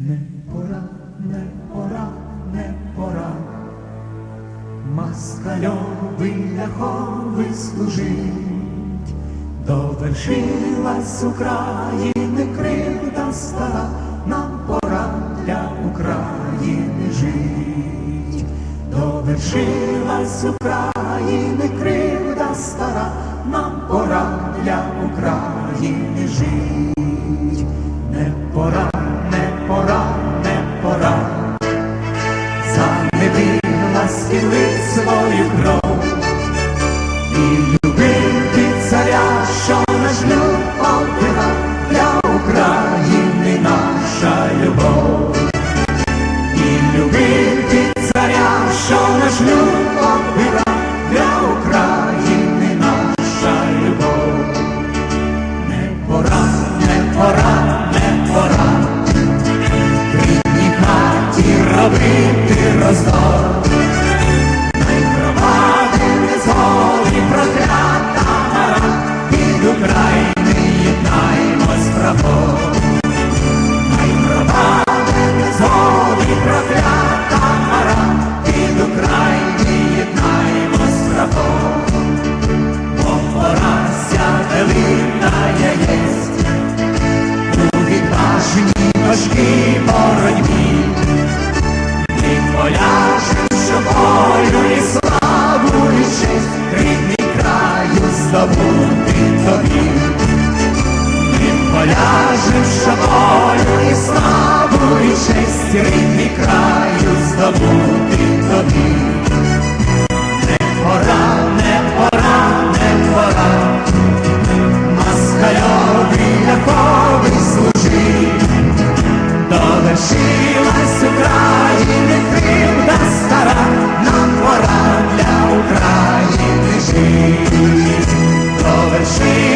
Не пора, не пора, не пора, Москальовий ляховий служить, довершилась України кривда стара, нам пора для України жить, довершилась України кривда стара, нам пора для України жить, не пора, свою кров і любити царя, що наш люб обирав для України наша любов, і любити царя, що наш люб обирав для України наша любов. Не пора, не пора, не пора, в робити роздор. Ми поляжем, що волю і славу і честь рідний краю здобути тобі. Ми поляжем, що волю і славу і честь рідний краю здобути тобі. Не пора, не пора, не пора, москальові ляховий служить. Довершилась Довершилась